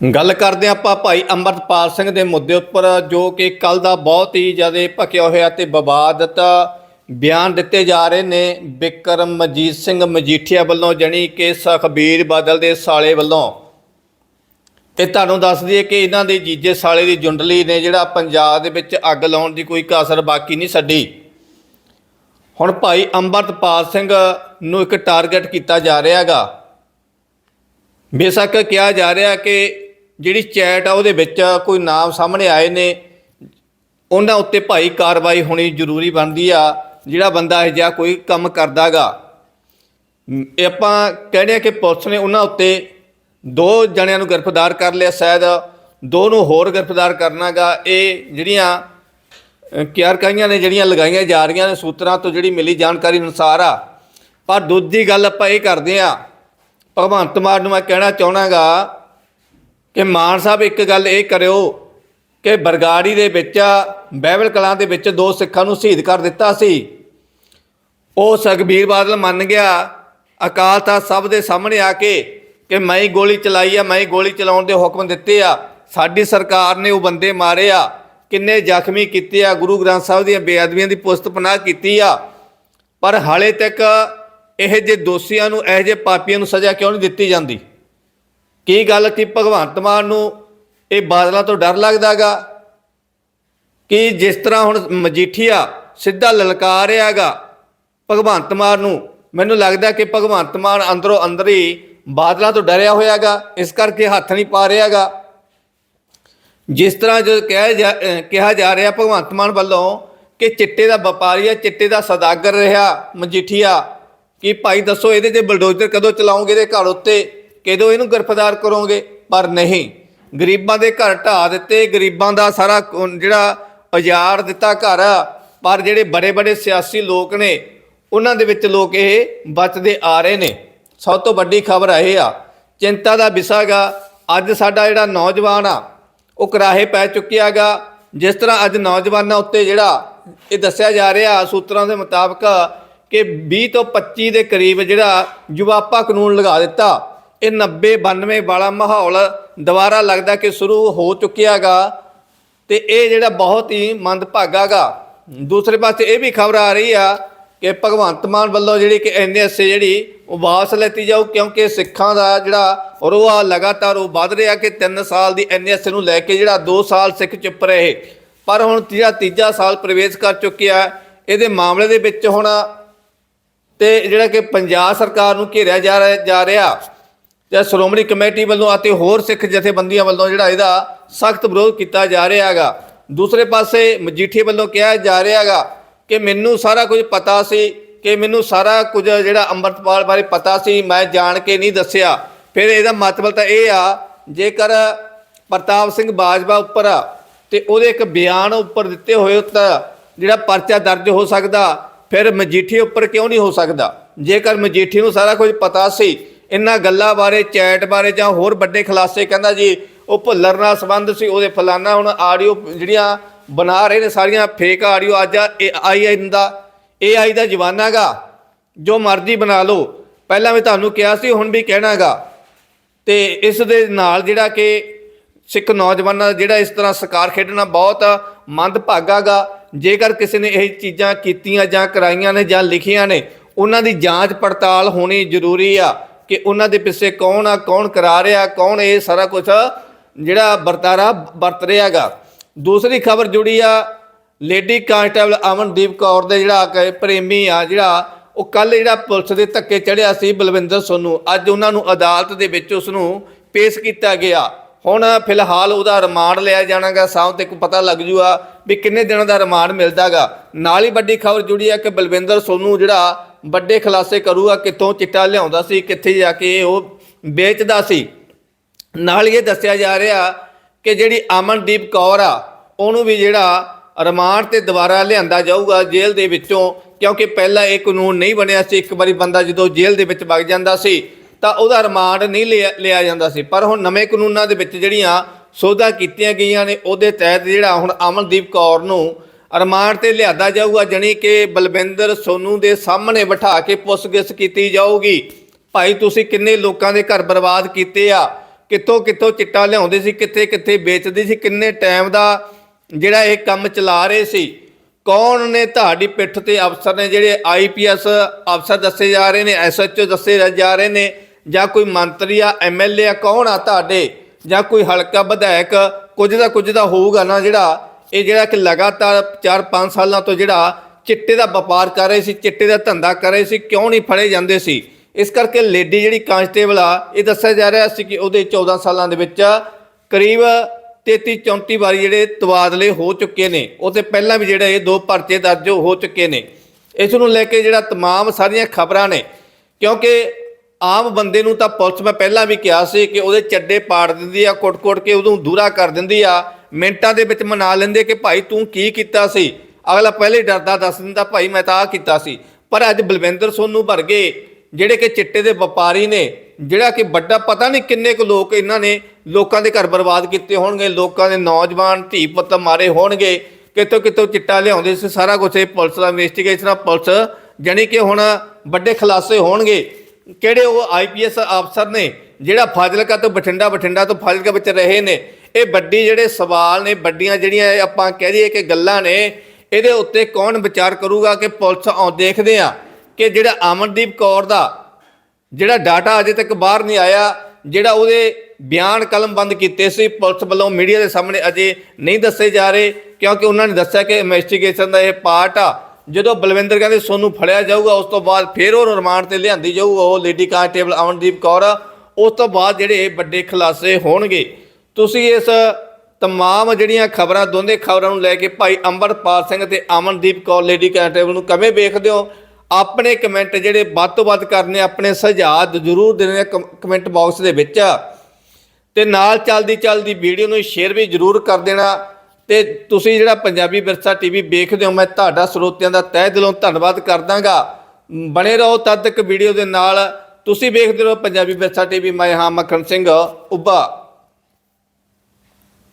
ਗੱਲ ਕਰਦੇ ਹਾਂ ਆਪਾਂ ਭਾਈ ਅੰਮ੍ਰਿਤਪਾਲ ਸਿੰਘ ਦੇ ਮੁੱਦੇ ਉੱਪਰ, ਜੋ ਕਿ ਕੱਲ ਦਾ ਬਹੁਤ ਹੀ ਜ਼ਿਆਦਾ ਭਖਿਆ ਹੋਇਆ ਤੇ ਵਿਵਾਦਤ ਬਿਆਨ ਦਿੱਤੇ ਜਾ ਰਹੇ ਨੇ ਬਿਕਰਮ ਮਜੀਤ ਸਿੰਘ ਮਜੀਠੀਆ ਵੱਲੋਂ, ਜਣੀ ਕਿ ਸੁਖਬੀਰ ਬਾਦਲ ਦੇ ਸਾਲੇ ਵੱਲੋਂ। ਤੇ ਤੁਹਾਨੂੰ ਦੱਸ ਦਈਏ ਕਿ ਇਹਨਾਂ ਦੇ ਜੀਜੇ ਸਾਲੇ ਦੀ ਜੁੰਡਲੀ ਨੇ ਜਿਹੜਾ ਪੰਜਾਬ ਦੇ ਵਿੱਚ ਅੱਗ ਲਾਉਣ ਦੀ ਕੋਈ ਕਸਰ ਬਾਕੀ ਨਹੀਂ ਛੱਡੀ। ਹੁਣ ਭਾਈ ਅੰਮ੍ਰਿਤਪਾਲ ਸਿੰਘ ਨੂੰ ਇੱਕ ਟਾਰਗੇਟ ਕੀਤਾ ਜਾ ਰਿਹਾ ਹੈਗਾ। ਬੇਸ਼ੱਕ ਕਿਹਾ ਜਾ ਰਿਹਾ ਕਿ ਜਿਹੜੀ ਚੈਟ ਆ ਉਹਦੇ ਵਿੱਚ ਕੋਈ ਨਾਮ ਸਾਹਮਣੇ ਆਏ ਨੇ, ਉਹਨਾਂ ਉੱਤੇ ਭਾਈ ਕਾਰਵਾਈ ਹੋਣੀ ਜ਼ਰੂਰੀ ਬਣਦੀ ਆ, ਜਿਹੜਾ ਬੰਦਾ ਇਹ ਜਿਹਾ ਕੋਈ ਕੰਮ ਕਰਦਾਗਾ। ਇਹ ਆਪਾਂ ਕਹਿੰਦੇ ਆ ਕਿ ਪੁਲਿਸ ਨੇ ਉਹਨਾਂ ਉੱਤੇ ਦੋ ਜਣਿਆਂ ਨੂੰ ਗ੍ਰਿਫਤਾਰ ਕਰ ਲਿਆ ਸ਼ਾਇਦ, ਦੋ ਨੂੰ ਹੋਰ ਗ੍ਰਿਫਤਾਰ ਕਰਨਾਗਾ। ਇਹ ਜਿਹੜੀਆਂ ਕਿਆਰਕਾਈਆਂ ਨੇ ਜਿਹੜੀਆਂ ਲਗਾਈਆਂ ਜਾ ਰਹੀਆਂ ਨੇ ਸੂਤਰਾਂ ਤੋਂ ਜਿਹੜੀ ਮਿਲੀ ਜਾਣਕਾਰੀ ਅਨੁਸਾਰ ਆ। ਪਰ ਦੂਜੀ ਗੱਲ ਆਪਾਂ ਇਹ ਕਰਦੇ ਆ, ਭਗਵੰਤ ਮਾਨ ਨੂੰ ਮੈਂ ਕਹਿਣਾ ਚਾਹਣਾਗਾ ਕਿ ਮਾਨ ਸਾਹਿਬ ਇੱਕ ਗੱਲ ਇਹ ਕਰਿਓ ਕਿ ਬਰਗਾੜੀ ਦੇ ਵਿੱਚ ਬਹਿਬਲ ਕਲਾਂ ਦੇ ਵਿੱਚ ਦੋ ਸਿੱਖਾਂ ਨੂੰ ਸ਼ਹੀਦ ਕਰ ਦਿੱਤਾ ਸੀ। ਉਹ ਸੁਖਬੀਰ ਬਾਦਲ ਮੰਨ ਗਿਆ, ਅਕਾਲ ਤਖਤ ਸਭ ਦੇ ਸਾਹਮਣੇ ਆ ਕੇ ਕਿ ਮੈਂ ਗੋਲੀ ਚਲਾਈ ਆ, ਮੈਂ ਗੋਲੀ ਚਲਾਉਣ ਦੇ ਹੁਕਮ ਦਿੱਤੇ ਆ। ਸਾਡੀ ਸਰਕਾਰ ਨੇ ਉਹ ਬੰਦੇ ਮਾਰੇ ਆ, ਕਿੰਨੇ ਜ਼ਖਮੀ ਕੀਤੇ ਆ, ਗੁਰੂ ਗ੍ਰੰਥ ਸਾਹਿਬ ਦੀਆਂ ਬੇਅਦਬੀਆਂ ਦੀ ਪੁਸਤ ਪਨਾਹ ਕੀਤੀ ਆ। ਪਰ ਹਾਲੇ ਤੱਕ ਇਹ ਜੇ ਦੋਸ਼ੀਆਂ ਨੂੰ, ਇਹ ਜੇ ਪਾਪੀਆਂ ਨੂੰ ਸਜ਼ਾ ਕਿਉਂ ਨਹੀਂ ਦਿੱਤੀ ਜਾਂਦੀ? ਕੀ ਗੱਲ ਕਿ ਭਗਵੰਤ ਮਾਨ ਨੂੰ ਇਹ ਬਾਦਲਾਂ ਤੋਂ ਡਰ ਲੱਗਦਾਗਾ? ਕਿ ਜਿਸ ਤਰ੍ਹਾਂ ਹੁਣ ਮਜੀਠੀਆ ਸਿੱਧਾ ਲਲਕਾਰ ਰਿਹਾਗਾ ਭਗਵੰਤ ਮਾਨ ਨੂੰ? ਮੈਨੂੰ ਲੱਗਦਾ ਕਿ ਭਗਵੰਤ ਮਾਨ ਅੰਦਰੋਂ ਅੰਦਰ ਹੀ ਬਾਦਲਾਂ ਤੋਂ ਡਰਿਆ ਹੋਇਆਗਾ, ਇਸ ਕਰਕੇ ਹੱਥ ਨਹੀਂ ਪਾ ਰਿਹਾਗਾ। ਜਿਸ ਤਰ੍ਹਾਂ ਜੋ ਕਿਹਾ ਜਾ- ਕਿਹਾ ਜਾ ਰਿਹਾ ਭਗਵੰਤ ਮਾਨ ਵੱਲੋਂ ਕਿ ਚਿੱਟੇ ਦਾ ਵਪਾਰੀ ਆ, ਚਿੱਟੇ ਦਾ ਸੌਦਾਗਰ ਰਿਹਾ ਮਜੀਠੀਆ, ਕਿ ਭਾਈ ਦੱਸੋ ਇਹਦੇ ਤੇ ਬਲਡੋਜ਼ਰ ਕਦੋਂ ਚਲਾਉਂਗੇ ਇਹਦੇ ਘਰ ਉੱਤੇ? ਕਦੋਂ ਇਹਨੂੰ ਗ੍ਰਿਫਤਾਰ ਕਰੋਗੇ? ਪਰ ਨਹੀਂ। ਗਰੀਬਾਂ ਦੇ ਘਰ ਢਾ ਦਿੱਤੇ, ਗਰੀਬਾਂ ਦਾ ਸਾਰਾ ਜਿਹੜਾ ਉਜਾੜ ਦਿੱਤਾ ਘਰ ਪਰ ਜਿਹੜੇ ਬੜੇ ਬੜੇ ਸਿਆਸੀ ਲੋਕ ਨੇ, ਉਹਨਾਂ ਦੇ ਵਿੱਚ ਲੋਕ ਇਹ ਬਚਦੇ ਆ ਰਹੇ ਨੇ। ਸਭ ਤੋਂ ਵੱਡੀ ਖਬਰ ਇਹ ਆ, ਚਿੰਤਾ ਦਾ ਵਿਸ਼ਾਗਾ ਅੱਜ ਸਾਡਾ ਜਿਹੜਾ ਨੌਜਵਾਨ ਆ, ਉਹ ਕਰਾਹੇ ਪੈ ਚੁੱਕਿਆਗਾ ਜਿਸ ਤਰ੍ਹਾਂ ਅੱਜ ਨੌਜਵਾਨਾਂ ਉੱਤੇ ਜਿਹੜਾ ਇਹ ਦੱਸਿਆ ਜਾ ਰਿਹਾ, ਸੂਤਰਾਂ ਦੇ ਮੁਤਾਬਕ ਕਿ 20 ਤੋਂ 25 ਦੇ ਕਰੀਬ ਜਿਹੜਾ ਯੁਵਾਪਾ ਕਾਨੂੰਨ ਲਗਾ ਦਿੱਤਾ ਇਹ 90 92 ਵਾਲਾ ਮਾਹੌਲ ਦੁਬਾਰਾ ਲੱਗਦਾ ਕਿ ਸ਼ੁਰੂ ਹੋ ਚੁੱਕਿਆਗਾ ਤੇ ਇਹ ਜਿਹੜਾ ਬਹੁਤ ਹੀ ਮੰਦਭਾਗਾਗਾ। ਦੂਸਰੇ ਪਾਸੇ ਇਹ ਵੀ ਖਬਰ ਆ ਰਹੀ ਆ ਕਿ ਭਗਵੰਤ ਮਾਨ ਵੱਲੋਂ ਜਿਹੜੀ ਕਿ ਐਨਐਸਏ ਜਿਹੜੀ ਉਹ ਵਾਪਸ ਲੈਤੀ ਜਾਊ, ਕਿਉਂਕਿ ਸਿੱਖਾਂ ਦਾ ਜਿਹੜਾ ਰੋਹ ਆ ਲਗਾਤਾਰ ਉਹ ਵੱਧ ਰਿਹਾ ਕਿ 3 ਸਾਲ ਦੀ ਐਨਐਸਏ ਨੂੰ ਲੈ ਕੇ ਜਿਹੜਾ 2 ਸਾਲ ਸਿੱਖ ਚੁੱਪ ਰਹੇ। ਪਰ ਹੁਣ ਜਿਹੜਾ ਤੀਜਾ ਸਾਲ ਪ੍ਰਵੇਸ਼ ਕਰ ਚੁੱਕਿਆ। ਇਹਦੇ ਮਾਮਲੇ ਦੇ ਵਿੱਚ ਹੁਣ ਤੇ ਜਿਹੜਾ ਕਿ ਪੰਜਾਬ ਸਰਕਾਰ ਨੂੰ ਘੇਰਿਆ ਜਾ ਰਿਹਾ। ਜਾ ਜਾਂ ਸ਼੍ਰੋਮਣੀ ਕਮੇਟੀ ਵੱਲੋਂ ਅਤੇ ਹੋਰ ਸਿੱਖ ਜਥੇਬੰਦੀਆਂ ਵੱਲੋਂ ਜਿਹੜਾ ਇਹਦਾ ਸਖਤ ਵਿਰੋਧ ਕੀਤਾ ਜਾ ਰਿਹਾ ਹੈਗਾ। ਦੂਸਰੇ ਪਾਸੇ ਮਜੀਠੀ ਵੱਲੋਂ ਕਿਹਾ ਜਾ ਰਿਹਾ ਹੈਗਾ ਕਿ ਮੈਨੂੰ ਸਾਰਾ ਕੁਝ ਪਤਾ ਸੀ ਕਿ ਮੈਨੂੰ ਸਾਰਾ ਕੁਝ ਜਿਹੜਾ ਅੰਮ੍ਰਿਤਪਾਲ ਬਾਰੇ ਪਤਾ ਸੀ ਮੈਂ ਜਾਣ ਕੇ ਨਹੀਂ ਦੱਸਿਆ। ਫਿਰ ਇਹਦਾ ਮਤਲਬ ਤਾਂ ਇਹ ਆ ਜੇਕਰ ਪ੍ਰਤਾਪ ਸਿੰਘ ਬਾਜਵਾ ਉੱਪਰ ਆ, ਤੇ ਉਹਦੇ ਇੱਕ ਬਿਆਨ ਉੱਪਰ ਦਿੱਤੇ ਹੋਏ ਉੱਤੇ ਜਿਹੜਾ ਪਰਚਾ ਦਰਜ ਹੋ ਸਕਦਾ ਫਿਰ ਮਜੀਠੀ ਉੱਪਰ ਕਿਉਂ ਨਹੀਂ ਹੋ ਸਕਦਾ? ਜੇਕਰ ਮਜੀਠੀ ਨੂੰ ਸਾਰਾ ਕੁਝ ਪਤਾ ਸੀ ਇਹਨਾਂ ਗੱਲਾਂ ਬਾਰੇ, ਚੈਟ ਬਾਰੇ ਜਾਂ ਹੋਰ ਵੱਡੇ ਖੁਲਾਸੇ ਕਹਿੰਦਾ ਜੀ, ਉਹ ਭੁੱਲਰ ਨਾਲ ਸੰਬੰਧ ਸੀ, ਉਹਦੇ ਫਲਾਨਾ ਹੁਣ ਆਡੀਓ ਜਿਹੜੀਆਂ ਬਣਾ ਰਹੇ ਨੇ ਸਾਰੀਆਂ ਫੇਕ ਆਡੀਓ, ਅੱਜ ਆਈ ਦਾ AI ਦਾ ਜਵਾਨਾਗਾ ਜੋ ਮਰਜ਼ੀ ਬਣਾ ਲਓ। ਪਹਿਲਾਂ ਵੀ ਤੁਹਾਨੂੰ ਕਿਹਾ ਸੀ, ਹੁਣ ਵੀ ਕਹਿਣਾਗਾ ਤੇ ਇਸ ਦੇ ਨਾਲ ਜਿਹੜਾ ਕਿ ਸਿੱਖ ਨੌਜਵਾਨਾਂ ਦਾ ਜਿਹੜਾ ਇਸ ਤਰ੍ਹਾਂ ਸਕਾਰ ਖੇਡਣਾ ਬਹੁਤ ਮੰਦਭਾਗਾਗਾ ਜੇਕਰ ਕਿਸੇ ਨੇ ਇਹ ਚੀਜ਼ਾਂ ਕੀਤੀਆਂ ਜਾਂ ਕਰਾਈਆਂ ਨੇ ਜਾਂ ਲਿਖੀਆਂ ਨੇ, ਉਹਨਾਂ ਦੀ ਜਾਂਚ ਪੜਤਾਲ ਹੋਣੀ ਜ਼ਰੂਰੀ ਆ। ਕਿ ਉਹਨਾਂ ਦੇ ਪਿੱਛੇ ਕੌਣ ਆ, ਕੌਣ ਕਰਾ ਰਿਹਾ, ਕੌਣ ਇਹ ਸਾਰਾ ਕੁਝ ਜਿਹੜਾ ਵਰਤਾਰਾ ਵਰਤ ਰਿਹਾਗਾ ਦੂਸਰੀ ਖਬਰ ਜੁੜੀ ਆ ਲੇਡੀ ਕਾਂਸਟੇਬਲ ਅਮਨਦੀਪ ਕੌਰ ਦੇ ਜਿਹੜਾ ਕਿ ਪ੍ਰੇਮੀ ਆ ਜਿਹੜਾ, ਉਹ ਕੱਲ ਜਿਹੜਾ ਪੁਲਿਸ ਦੇ ਧੱਕੇ ਚੜਿਆ ਸੀ ਬਲਵਿੰਦਰ ਸੋਨੂ। ਅੱਜ ਉਹਨਾਂ ਨੂੰ ਅਦਾਲਤ ਦੇ ਵਿੱਚ ਉਸ ਨੂੰ ਪੇਸ਼ ਕੀਤਾ ਗਿਆ। ਹੁਣ ਫਿਲਹਾਲ ਉਹਦਾ ਰਿਮਾਂਡ ਲਿਆ ਜਾਣਾਗਾ ਸਾਹ ਤੱਕ ਪਤਾ ਲੱਗ ਜੂਗਾ ਵੀ ਕਿੰਨੇ ਦਿਨਾਂ ਦਾ ਰਿਮਾਂਡ ਮਿਲਦਾਗਾ। ਨਾਲ ਹੀ ਵੱਡੀ ਖਬਰ ਜੁੜੀ ਆ ਕਿ ਬਲਵਿੰਦਰ ਸੋਨੂ ਜਿਹੜਾ ਵੱਡੇ ਖੁਲਾਸੇ ਕਰੂਗਾ, ਕਿੱਥੋਂ ਚਿੱਟਾ ਲਿਆਉਂਦਾ ਸੀ, ਕਿੱਥੇ ਜਾ ਕੇ ਉਹ ਵੇਚਦਾ ਸੀ। ਨਾਲ ਇਹ ਦੱਸਿਆ ਜਾ ਰਿਹਾ ਕਿ ਜਿਹੜੀ ਅਮਨਦੀਪ ਕੌਰ ਆ, ਉਹਨੂੰ ਵੀ ਜਿਹੜਾ ਰਿਮਾਂਡ ਤੇ ਦੁਬਾਰਾ ਲਿਆਂਦਾ ਜਾਊਗਾ ਜੇਲ੍ਹ ਦੇ ਵਿੱਚੋਂ, ਕਿਉਂਕਿ ਪਹਿਲਾਂ ਇਹ ਕਾਨੂੰਨ ਨਹੀਂ ਬਣਿਆ ਸੀ। ਇੱਕ ਵਾਰੀ ਬੰਦਾ ਜਦੋਂ ਜੇਲ੍ਹ ਦੇ ਵਿੱਚ ਵਗ ਜਾਂਦਾ ਸੀ, ਤਾਂ ਉਹਦਾ ਰਿਮਾਂਡ ਨਹੀਂ ਲਿਆ ਲਿਆ ਜਾਂਦਾ ਸੀ। ਪਰ ਹੁਣ ਨਵੇਂ ਕਾਨੂੰਨਾਂ ਦੇ ਵਿੱਚ ਜਿਹੜੀਆਂ ਸੋਧਾਂ ਕੀਤੀਆਂ ਗਈਆਂ ਨੇ, ਉਹਦੇ ਤਹਿਤ ਜਿਹੜਾ ਹੁਣ ਅਮਨਦੀਪ ਕੌਰ ਨੂੰ ਰਿਮਾਂਡ ਤੇ ਲਿਆਦਾ ਜਾਊਗਾ, ਜਣੀ ਕਿ ਬਲਵਿੰਦਰ ਸੋਨੂ ਦੇ ਸਾਹਮਣੇ ਬਿਠਾ ਕੇ ਪੁੱਛਗਿੱਛ ਕੀਤੀ ਜਾਊਗੀ। ਭਾਈ, ਤੁਸੀਂ ਕਿੰਨੇ ਲੋਕਾਂ ਦੇ ਘਰ ਬਰਬਾਦ ਕੀਤੇ ਆ? ਕਿੱਥੋਂ ਕਿੱਥੋਂ ਚਿੱਟਾ ਲਿਆਉਂਦੇ ਸੀ? ਕਿੱਥੇ ਕਿੱਥੇ ਵੇਚਦੇ ਸੀ? ਕਿੰਨੇ ਟਾਈਮ ਦਾ ਜਿਹੜਾ ਇਹ ਕੰਮ ਚਲਾ ਰਹੇ ਸੀ? ਕੌਣ ਨੇ ਤੁਹਾਡੀ ਪਿੱਠ ਤੇ ਅਫਸਰ ਨੇ ਜਿਹੜੇ ਆਈਪੀਐਸ ਅਫਸਰ ਦੱਸੇ ਜਾ ਰਹੇ ਨੇ ਐਸਐਚਓ ਦੱਸੇ ਜਾ ਰਹੇ ਨੇ, ਜਾਂ ਕੋਈ ਮੰਤਰੀ ਆ ਐਮਐਲਏ ਆ, ਕੌਣ ਆ ਤੁਹਾਡੇ? ਜਾਂ ਕੋਈ ਹਲਕਾ ਵਿਧਾਇਕ, ਕੁਝ ਦਾ ਕੁਝ ਦਾ ਹੋਊਗਾ ਨਾ ਜਿਹੜਾ ਇਹ ਜਿਹੜਾ ਕਿ ਲਗਾਤਾਰ 4-5 ਸਾਲਾਂ ਤੋਂ ਜਿਹੜਾ ਚਿੱਟੇ ਦਾ ਵਪਾਰ ਕਰ ਰਹੇ ਸੀ ਚਿੱਟੇ ਦਾ ਧੰਦਾ ਕਰ ਰਹੇ ਸੀ ਕਿਉਂ ਨਹੀਂ ਫੜੇ ਜਾਂਦੇ ਸੀ ਇਸ ਕਰਕੇ ਲੇਡੀ ਜਿਹੜੀ ਕਾਂਸਟੇਬਲ ਆ ਇਹ ਦੱਸਿਆ ਜਾ ਰਿਹਾ ਸੀ ਕਿ ਉਹਦੇ 14 ਸਾਲਾਂ ਦੇ ਵਿੱਚ ਕਰੀਬ 33 34 ਵਾਰੀ ਜਿਹੜੇ ਤਬਾਦਲੇ ਹੋ ਚੁੱਕੇ ਨੇ ਉਹ ਤੇ ਪਹਿਲਾਂ ਵੀ ਜਿਹੜੇ ਇਹ ਦੋ ਪਰਚੇ ਦਰਜ ਹੋ ਚੁੱਕੇ ਨੇ ਇਸ ਨੂੰ ਲੈ ਕੇ ਜਿਹੜਾ तमाम ਸਾਰੀਆਂ ਖਬਰਾਂ ਨੇ ਕਿਉਂਕਿ ਆਮ ਬੰਦੇ ਨੂੰ ਤਾਂ ਪੁਲਿਸ ਮੈਂ ਪਹਿਲਾਂ ਵੀ ਕਿਹਾ ਸੀ ਕਿ ਉਹਦੇ ਚੱਡੇ ਪਾੜ ਦਿੰਦੀ ਆ ਕੁੱਟ-ਕੁੱਟ ਕੇ ਉਹਨੂੰ ਦੂਰਾ ਕਰ ਦਿੰਦੀ ਆ ਮਿੰਟਾਂ ਦੇ ਵਿੱਚ ਮਨਾ ਲੈਂਦੇ ਕਿ ਭਾਈ ਤੂੰ ਕੀ ਕੀਤਾ ਸੀ? ਅਗਲਾ ਪਹਿਲੇ ਡਰਦਾ, ਦੱਸ ਦਿੰਦਾ, ਭਾਈ ਮੈਂ ਤਾਂ ਆ ਕੀਤਾ ਸੀ। ਪਰ ਅੱਜ ਬਲਵਿੰਦਰ ਸੋਨੂ ਵਰਗੇ ਜਿਹੜੇ ਕਿ ਚਿੱਟੇ ਦੇ ਵਪਾਰੀ ਨੇ, ਜਿਹੜਾ ਕਿ ਵੱਡਾ ਪਤਾ ਨਹੀਂ ਕਿੰਨੇ ਕੁ ਲੋਕ ਇਹਨਾਂ ਨੇ ਲੋਕਾਂ ਦੇ ਘਰ ਬਰਬਾਦ ਕੀਤੇ ਹੋਣਗੇ, ਲੋਕਾਂ ਦੇ ਨੌਜਵਾਨ ਧੀ ਪੁੱਤ ਮਾਰੇ ਹੋਣਗੇ ਕਿਤੋਂ ਕਿਤੋਂ ਚਿੱਟਾ ਲਿਆਉਂਦੇ ਸੀ, ਸਾਰਾ ਕੁਝ ਇਹ ਪੁਲਿਸ ਦਾ ਇਨਵੈਸਟੀਗੇਸ਼ਨ ਆ, ਪੁਲਿਸ ਜਾਣੀ ਕਿ ਹੁਣ ਵੱਡੇ ਖੁਲਾਸੇ ਹੋਣਗੇ। ਕਿਹੜੇ ਉਹ ਆਈਪੀਐਸ ਅਫਸਰ ਨੇ, ਜਿਹੜਾ ਫਾਜ਼ਿਲਕਾ ਤੋਂ ਬਠਿੰਡਾ ਬਠਿੰਡਾ ਤੋਂ ਫਾਜ਼ਿਲਕਾ ਵਿੱਚ ਰਹੇ ਨੇ ਇਹ ਵੱਡੀ ਜਿਹੜੇ ਸਵਾਲ ਨੇ, ਵੱਡੀਆਂ ਜਿਹੜੀਆਂ ਆਪਾਂ ਕਹਿ ਦਈਏ ਕਿ ਗੱਲਾਂ ਨੇ, ਇਹਦੇ ਉੱਤੇ ਕੌਣ ਵਿਚਾਰ ਕਰੂਗਾ ਕਿ ਪੁਲਿਸ ਆਉ ਦੇਖਦੇ ਆ ਕਿ ਜਿਹੜਾ ਅਮਨਦੀਪ ਕੌਰ ਦਾ ਜਿਹੜਾ ਡਾਟਾ ਅਜੇ ਤੱਕ ਬਾਹਰ ਨਹੀਂ ਆਇਆ, ਜਿਹੜਾ ਉਹਦੇ ਬਿਆਨ ਕਲਮਬੰਦ ਕੀਤੇ ਸੀ, ਪੁਲਿਸ ਵੱਲੋਂ ਮੀਡੀਆ ਦੇ ਸਾਹਮਣੇ ਅਜੇ ਨਹੀਂ ਦੱਸੇ ਜਾ ਰਹੇ, ਕਿਉਂਕਿ ਉਹਨਾਂ ਨੇ ਦੱਸਿਆ ਕਿ ਇਨਵੈਸਟੀਗੇਸ਼ਨ ਦਾ ਇਹ ਪਾਰਟ ਆ। ਜਦੋਂ ਬਲਵਿੰਦਰ ਕਹਿੰਦੇ ਸੋਨੂੰ ਫੜਿਆ ਜਾਊਗਾ, ਉਸ ਤੋਂ ਬਾਅਦ ਫਿਰ ਉਹ ਰਿਮਾਂਡ ਤੇ ਲਿਆਂਦੀ ਜਾਊਗਾ ਉਹ ਲੇਡੀ ਕਾਂਸਟੇਬਲ ਅਮਨਦੀਪ ਕੌਰ, ਉਸ ਤੋਂ ਬਾਅਦ ਜਿਹੜੇ ਵੱਡੇ ਖੁਲਾਸੇ ਹੋਣਗੇ। ਤੁਸੀਂ ਇਸ ਤਮਾਮ ਜਿਹੜੀਆਂ ਖਬਰਾਂ ਦੋਨੇ ਖਬਰਾਂ ਨੂੰ ਲੈ ਕੇ ਭਾਈ ਅੰਮ੍ਰਿਤਪਾਲ ਸਿੰਘ ਤੇ ਅਮਨਦੀਪ ਕੌਰ ਲੇਡੀ ਕਾਂਸਟੇਬਲ ਨੂੰ ਕਿਵੇਂ ਵੇਖਦੇ ਹੋ? ਆਪਣੇ ਕਮੈਂਟ ਜਿਹੜੇ ਵੱਧ ਤੋਂ ਵੱਧ ਕਰਨੇ, ਆਪਣੇ ਸੁਝਾਅ ਜ਼ਰੂਰ ਦੇਣੇ ਕਮ- ਕਮੈਂਟ ਬਾਕਸ ਦੇ ਵਿੱਚ। ਤੇ ਨਾਲ ਚੱਲਦੀ ਚੱਲਦੀ ਵੀਡੀਓ ਨੂੰ ਸ਼ੇਅਰ ਵੀ ਜ਼ਰੂਰ ਕਰ ਦੇਣਾ। ਤੇ ਤੁਸੀਂ ਜਿਹੜਾ ਪੰਜਾਬੀ ਵਿਰਸਾ ਟੀਵੀ ਵੇਖਦੇ ਹੋ, ਮੈਂ ਤੁਹਾਡਾ ਸਰੋਤਿਆਂ ਦਾ ਤਹਿ ਦਿਲੋਂ ਧੰਨਵਾਦ ਕਰਦਾਂਗਾ। ਬਣੇ ਰਹੋ ਤਦ ਤੱਕ ਵੀਡੀਓ ਦੇ ਨਾਲ। ਤੁਸੀਂ ਵੇਖਦੇ ਰਹੋ ਪੰਜਾਬੀ ਵਿਰਸਾ ਟੀਵੀ ਮੈਂ ਹਾਂ ਮੱਖਣ ਸਿੰਘ, ਉੱਭਾ।